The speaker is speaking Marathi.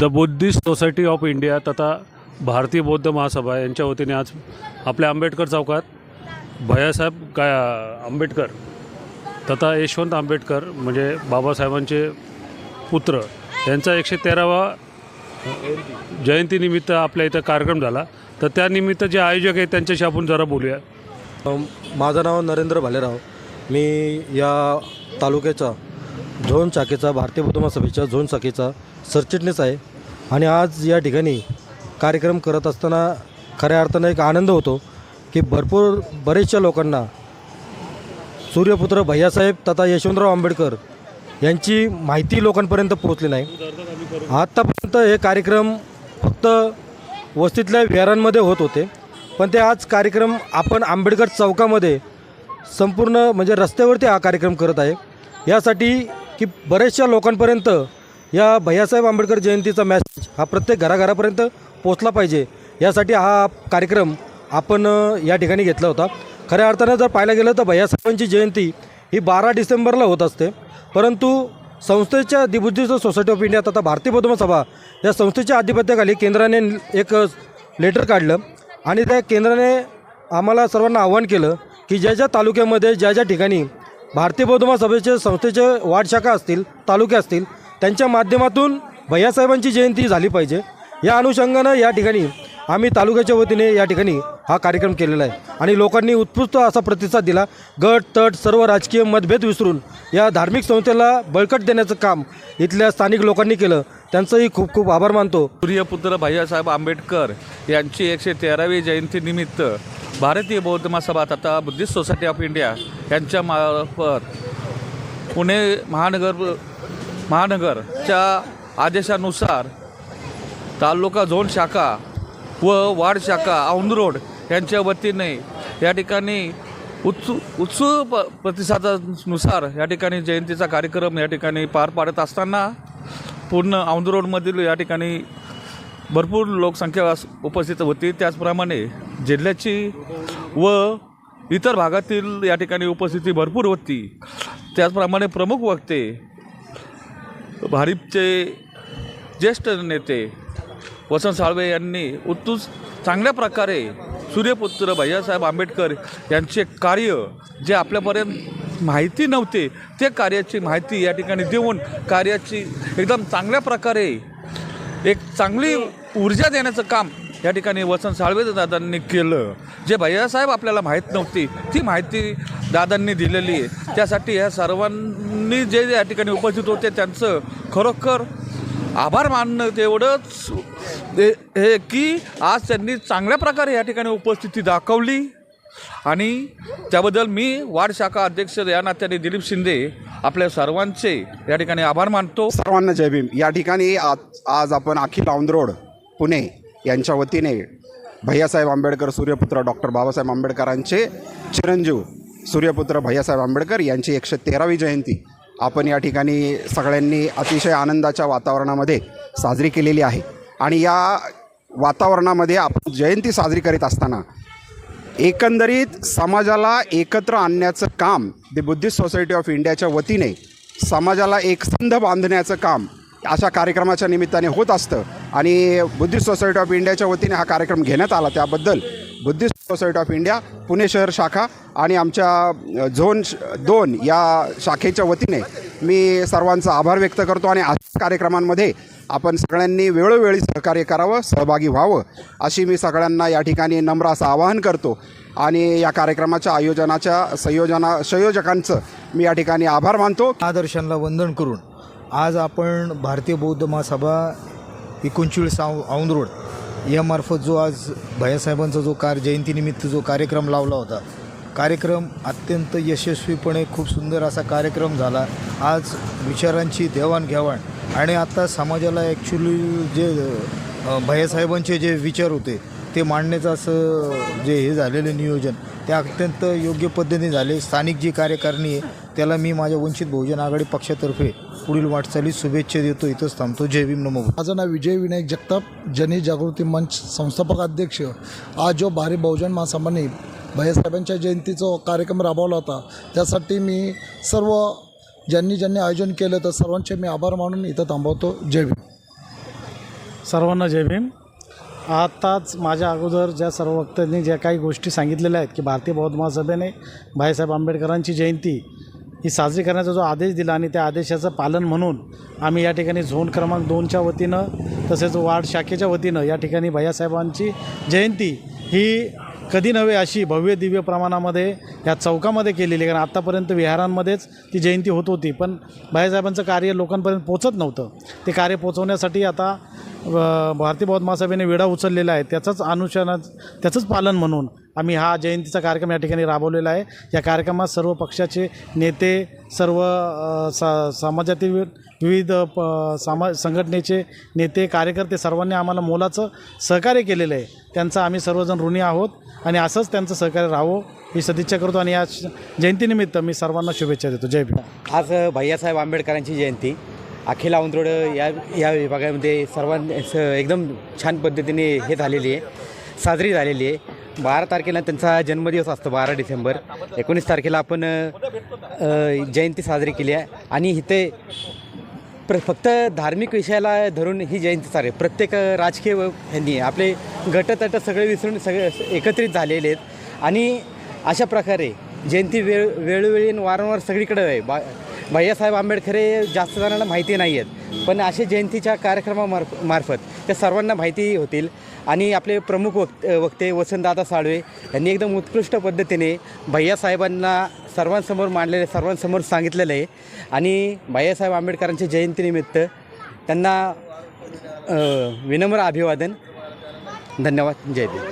The Buddhist society of India तथा भारतीय बौद्ध महासभा यांच्या वतीने आज आपल्या आंबेडकर चौकात भैयासाहेब काय आंबेडकर तथा यशवंत आंबेडकर म्हणजे बाबासाहेबांचे पुत्र यांचा एकशे तेरावा जयंतीनिमित्त आपल्या इथं कार्यक्रम झाला. तर त्यानिमित्त जे आयोजक आहेत त्यांच्याशी आपण जरा बोलूया. माझं नाव नरेंद्र भालेराव. मी या तालुक्याचा झोन शाखेचा भारतीय बौद्ध महासभेच्या झोन शाखेचा सरचिटणीस आहे. आणि आज या ठिकाणी कार्यक्रम करत असताना खऱ्या अर्थानं एक आनंद होतो की भरपूर बरेचशा लोकांना सूर्यपुत्र भैयासाहेब तथा यशवंतराव आंबेडकर यांची माहिती लोकांपर्यंत पोहोचली नाही. आत्तापर्यंत हे कार्यक्रम फक्त वस्तीतल्या विहारांमध्ये होत होते. पण ते आज कार्यक्रम आपण आंबेडकर चौकामध्ये संपूर्ण म्हणजे रस्त्यावरती हा कार्यक्रम करत आहे. यासाठी की बऱ्याचशा लोकांपर्यंत या भैयासाहेब आंबेडकर जयंतीचा मॅसेज हा प्रत्येक घराघरापर्यंत पोचला पाहिजे. यासाठी हा कार्यक्रम आपण या ठिकाणी घेतला होता. खऱ्या अर्थानं जर पाहायला गेलं तर भैयासाहेबांची जयंती ही बारा डिसेंबरला होत असते. परंतु संस्थेच्या दिबुद्धिस्ट सोसायटी ऑफ इंडिया तथा भारतीय बौद्ध सभा या संस्थेच्या आधिपत्याखाली केंद्राने एक लेटर काढलं आणि त्या केंद्राने आम्हाला सर्वांना आव्हान केलं की ज्या ज्या तालुक्यामध्ये ज्या ज्या ठिकाणी भारतीय बौद्ध सभेचे संस्थेचे वार्ड शाखा असतील तालुके असतील त्यांच्या माध्यमातून भैयासाहेबांची जयंती झाली पाहिजे. या अनुषंगानं या ठिकाणी आम्ही तालुक्याच्या वतीने या ठिकाणी हा कार्यक्रम केलेला आहे. आणि लोकांनी उत्कृष्ट असा प्रतिसाद दिला. गट तट सर्व राजकीय मतभेद विसरून या धार्मिक संस्थेला बळकट देण्याचं काम इथल्या स्थानिक लोकांनी केलं. त्यांचंही खूप खूप आभार मानतो. सूर्यपुत्र भैयासाहेब आंबेडकर यांची एकशे तेरावी जयंतीनिमित्त भारतीय बौद्ध महासभा तथा बुद्धिस्ट सोसायटी ऑफ इंडिया यांच्या मार्फत पुणे महानगर महानगरच्या आदेशानुसार तालुका झोन शाखा व वार्ड शाखा औंध रोड यांच्या वतीने या ठिकाणी उत्सु उत्सुक प प्रतिसादानुसार या ठिकाणी जयंतीचा कार्यक्रम या ठिकाणी पार पाडत असताना पूर्ण औंध रोडमधील या ठिकाणी भरपूर लोकसंख्या उपस्थित होती. त्याचप्रमाणे जिल्ह्याची व इतर भागातील या ठिकाणी उपस्थिती भरपूर होती. त्याचप्रमाणे प्रमुख वक्ते भारिपचे ज्येष्ठ नेते वसंत साळवे यांनी उत्तुस चांगल्या प्रकारे सूर्यपुत्र भैयासाहेब आंबेडकर यांचे कार्य जे आपल्यापर्यंत माहिती नव्हते ते कार्याची माहिती या ठिकाणी देऊन कार्याची एकदम चांगल्या प्रकारे एक चांगली ऊर्जा देण्याचं काम या ठिकाणी वसंत साळवे दादांनी केलं. जे भैयासाहेब आपल्याला माहीत नव्हती ती माहिती दादांनी दिलेली आहे. त्यासाठी ह्या सर्वांनी जे जे या ठिकाणी उपस्थित होते त्यांचं खरोखर आभार मानणं तेवढंच हे हे की आज त्यांनी चांगल्या प्रकारे या ठिकाणी उपस्थिती दाखवली. आणि त्याबद्दल मी वार्ड शाखा अध्यक्ष या नात्याने दिलीप शिंदे आपल्या सर्वांचे या ठिकाणी आभार मानतो. सर्वांना जय भीम. या ठिकाणी आज आज आपण अखिल औंध रोड पुणे यांच्या वतीने भैयासाहेब आंबेडकर सूर्यपुत्र डॉक्टर बाबासाहेब आंबेडकरांचे चिरंजीव सूर्यपुत्र भैयासाहेब आंबेडकर यांची एकशे तेरावी जयंती आपण या ठिकाणी सगळ्यांनी अतिशय आनंदाच्या वातावरणामध्ये साजरी केलेली आहे. आणि या वातावरणामध्ये आपण जयंती साजरी करीत असताना एकंदरीत समाजाला एकत्र आणण्याचं काम द बुद्धिस्ट सोसायटी ऑफ इंडियाच्या वतीने समाजाला एक संध बांधण्याचं काम अशा कार्यक्रमाच्या निमित्ताने होत असतं. आणि बुद्धिस्ट सोसायटी ऑफ इंडियाच्या वतीने हा कार्यक्रम घेण्यात आला. त्याबद्दल Buddhist society of India Pune शहर शाखा आणि आमच्या झोन श- दोन या शाखेच्या वतीने मी सर्वांचा आभार व्यक्त करतो आणि अशा कार्यक्रमांमध्ये आपण सगळ्यांनी वेळोवेळी सहकार्य करावं सहभागी व्हावं अशी मी सगळ्यांना या ठिकाणी नम्र असं आवाहन करतो. आणि या कार्यक्रमाच्या आयोजनाच्या संयोजना संयोजकांचं मी या ठिकाणी आभार मानतो. आदर्शांना वंदन करून आज आपण भारतीय बौद्ध महासभा एकोणचाळीस औ औंध रोड यामार्फत जो आज भैयासाहेबांचा जो कार जयंतीनिमित्त जो कार्यक्रम लावला होता कार्यक्रम अत्यंत यशस्वीपणे खूप सुंदर असा कार्यक्रम झाला. आज विचारांची देवाणघेवाण आणि आता समाजाला ॲक्च्युली जे भैयासाहेबांचे जे विचार होते ते मांडण्याचं असं जे हे झालेलं नियोजन ते अत्यंत योग्य पद्धतीने झाले. स्थानिक जी कार्यकारिणी आहे त्याला मी माझ्या वंचित बहुजन आघाडी पक्षातर्फे पुढील वाटचालीत शुभेच्छा देतो. इथंच थांबतो. जय भीम. नमो माझं नाव विजय विनायक जगताप जनी जागृती मंच संस्थापक अध्यक्ष. आज जो भारी बहुजन महासभाने भैयासाहेबांच्या जयंतीचा कार्यक्रम राबवला होता त्यासाठी मी सर्व ज्यांनी ज्यांनी आयोजन केलं तर सर्वांचे मी आभार मानून इथं थांबवतो. जय भीम. सर्वांना जय भीम. आताच माझ्या अगोदर ज्या सर्व वक्त्यांनी ज्या काही गोष्टी सांगितलेल्या आहेत की भारतीय बौद्ध महासभेने भाईसाहेब आंबेडकरांची जयंती ही साजरी करण्याचा जो आदेश दिला आणि त्या आदेशाचं पालन म्हणून आम्ही या ठिकाणी झोन क्रमांक दोनच्या वतीनं तसेच वार्ड शाखेच्या वतीनं या ठिकाणी भैयासाहेबांची जयंती ही कधी नव्हे अशी भव्य दिव्य प्रमाणामध्ये या चौकामध्ये केलेली कारण आत्तापर्यंत विहारांमध्येच ती जयंती होत होती. पण बाळासाहेबांचं कार्य लोकांपर्यंत पोचत नव्हतं. ते कार्य पोचवण्यासाठी आता भारतीय बौद्ध महासभेने वेढा उचललेला आहे. त्याचंच अनुषाना त्याचंच पालन म्हणून आम्ही हा जयंतीचा कार्यक्रम या ठिकाणी राबवलेला आहे. या कार्यक्रमात सर्व पक्षाचे नेते सर्व सा समाजातील विविध प सामा संघटनेचे नेते कार्यकर्ते सर्वांनी आम्हाला मोलाचं सहकार्य केलेलं आहे. त्यांचं आम्ही सर्वजण ऋणी आहोत आणि असंच त्यांचं सहकार्य राहावं ही सदिच्छा करतो आणि या जयंतीनिमित्त मी सर्वांना शुभेच्छा देतो. जय भीम. आज भैयासाहेब आंबेडकरांची जयंती. अखिल औंधरोड या या विभागामध्ये सर्वां स एकदम छान पद्धतीने हे झालेली आहे. साजरी झालेली आहे. बारा तारखेला त्यांचा जन्मदिवस असतो बारा डिसेंबर. एकोणीस तारखेला आपण जयंती साजरी केली आहे. आणि इथे प्र फक्त धार्मिक विषयाला धरून ही जयंती चालेल प्रत्येक राजकीय व- ह्यांनी आपले गटतट सगळे विसरून सगळे एकत्रित झालेले आहेत. आणि अशा प्रकारे जयंती वेळ वेळोवेळी वारंवार सगळीकडे आहे. बा भैयासाहेब आंबेडकर हे जास्त जणांना माहिती नाही आहेत पण असे जयंतीच्या कार्यक्रमामार्फ मार्फत त्या सर्वांना माहिती होतील. आणि आपले प्रमुख वक्त वक्ते वसंतदादा साळवे यांनी एकदम उत्कृष्ट पद्धतीने भैयासाहेबांना सर्वांसमोर मांडलेले सर्वांसमोर सांगितलेलं आहे. आणि भैयासाहेब आंबेडकरांच्या जयंतीनिमित्त त्यांना विनम्र अभिवादन. धन्यवाद. जय देव